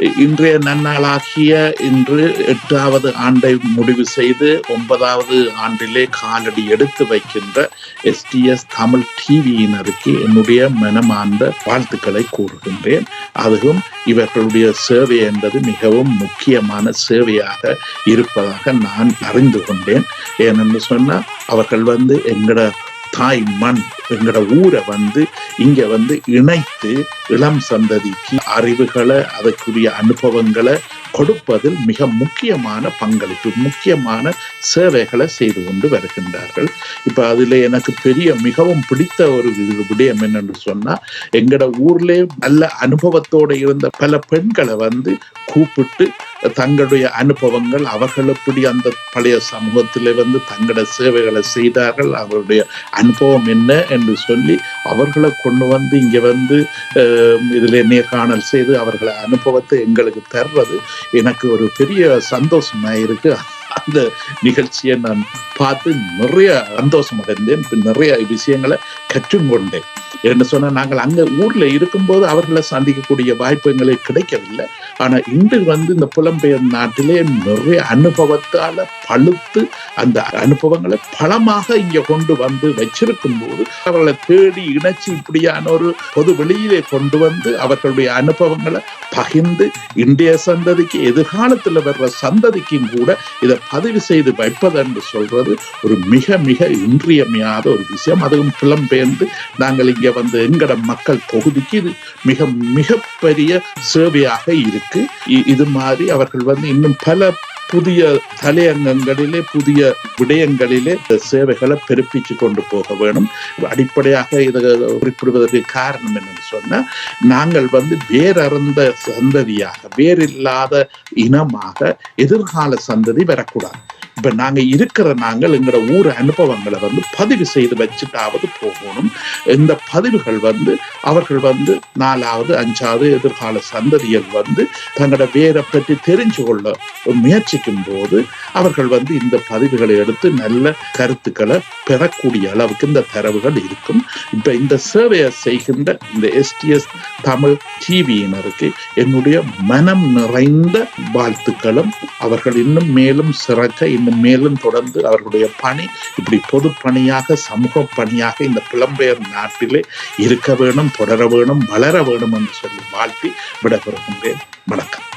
இன்றைய நன்னாளாகிய இன்று எட்டாவது ஆண்டை முடிவு செய்து ஒன்பதாவது ஆண்டிலே காலடி எடுத்து வைக்கின்ற எஸ்டிஎஸ் தமிழ் டிவியினருக்கு என்னுடைய மனமார்ந்த வாழ்த்துக்களை கூறுகின்றேன். அதுவும் இவர்களுடைய சேவை என்பது மிகவும் முக்கியமான சேவையாக இருப்பதாக நான் அறிந்து கொண்டேன். ஏனென்று சொன்னால் அவர்கள் வந்து எங்களோட தாய் மண் எங்களோட ஊரை வந்து இங்க வந்து இணைத்து இளம் சந்ததிக்கு அறிவுகளை அதற்குரிய அனுபவங்களை கொடுப்பதில் மிக முக்கியமான பங்களிப்பு முக்கியமான சேவைகளை செய்து கொண்டு வருகின்றார்கள். இப்ப அதுல எனக்கு பெரிய மிகவும் பிடித்த ஒரு விடயம் என்னன்னு சொன்னா எங்கட ஊர்லேயே நல்ல அனுபவத்தோட இருந்த பல பெண்களை வந்து கூப்பிட்டு தங்களுடைய அனுபவங்கள் அவர்கள் எப்படி அந்த பழைய சமூகத்திலே வந்து தங்களோட சேவைகளை செய்தார்கள். அவருடைய அனுபவம் என்ன என்று சொல்லி அவர்களை கொண்டு வந்து இங்க வந்து இதில் நேர்காணல் செய்து அவர்களை அனுபவத்தை எங்களுக்கு தர்றது எனக்கு ஒரு பெரிய சந்தோஷமாக இருக்கு. அந்த நிகழ்ச்சியை நான் பார்த்து நிறைய சந்தோஷமாக இருந்தேன். நிறைய விஷயங்களை கற்றும் கொண்டேன். என்ன சொன்னா நாங்கள் அங்க ஊர்ல இருக்கும்போது அவர்களை சந்திக்கக்கூடிய வாய்ப்பு எங்களுக்கு கிடைக்கவில்லை. ஆனா இன்று வந்து இந்த புலம்பெயர் நாட்டிலே நிறைய அனுபவத்தால பழுத்து அந்த அனுபவங்களை பலமாக இங்க கொண்டு வந்து வச்சிருக்கும் போது அவர்களை தேடி இணைச்சி இப்படியான ஒரு பொது வெளியிலே கொண்டு வந்து அவர்களுடைய அனுபவங்களை பகிர்ந்து இந்திய சந்ததிக்கு எதிர்காலத்துல வர்ற சந்ததிக்கும் கூட இதை பதிவு செய்து வைப்பதென்று சொல்றது ஒரு மிக மிக இன்றியமையாத ஒரு விஷயம். அதுவும் புலம்பெயர்ந்து நாங்கள் இங்கே வந்து எங்கட மக்கள் தொகுதிக்கு இது மிக மிகப்பெரிய சேவையாக இருக்கு. இ- இது மாதிரி அவர்கள் வந்து இன்னும் பல புதிய தலையங்கங்களிலே புதிய விடயங்களிலே இந்த சேவைகளை பெருப்பிச்சு கொண்டு போக வேணும். அடிப்படையாக இதை குறிப்பிடுவதற்கு காரணம் என்னன்னு சொன்னா நாங்கள் வந்து வேறறந்த சந்ததியாக வேறில்லாத இனமாக எதிர்கால சந்ததி வரக்கூடாது. இப்ப நாங்க இருக்கிற நாங்கள் எங்களோட ஊர் அனுபவங்களை வந்து பதிவு செய்து வச்சுட்டாவது போகணும். இந்த பதிவுகள் வந்து அவர்கள் வந்து நாலாவது அஞ்சாவது எதிர்கால சந்ததிகள் வந்து தங்களோட வேரை பற்றி தெரிஞ்சு கொள்ள முயற்சிக்கும் போது அவர்கள் வந்து இந்த பதிவுகளை எடுத்து நல்ல கருத்துக்களை பெறக்கூடிய அளவுக்கு இந்த தரவுகள் இருக்கும். இப்ப இந்த சேவையை செய்கின்ற இந்த எஸ்டிஎஸ் தமிழ் டிவியினருக்கு என்னுடைய மனம் நிறைந்த வாழ்த்துக்களும் அவர்கள் இன்னும் மேலும் சிறக்க இன்னும் மேலும் தொடர்ந்து அவர்களுடைய பணி இப்படி பொது பணியாக சமூக பணியாக இந்த புலம்பெயர் நாட்டிலே இருக்க வேணும் தொடர வேணும் வளர வேணும் என்று சொல்லி வாழ்த்தி விடப்பெறுகின்றேன் வணக்கம்.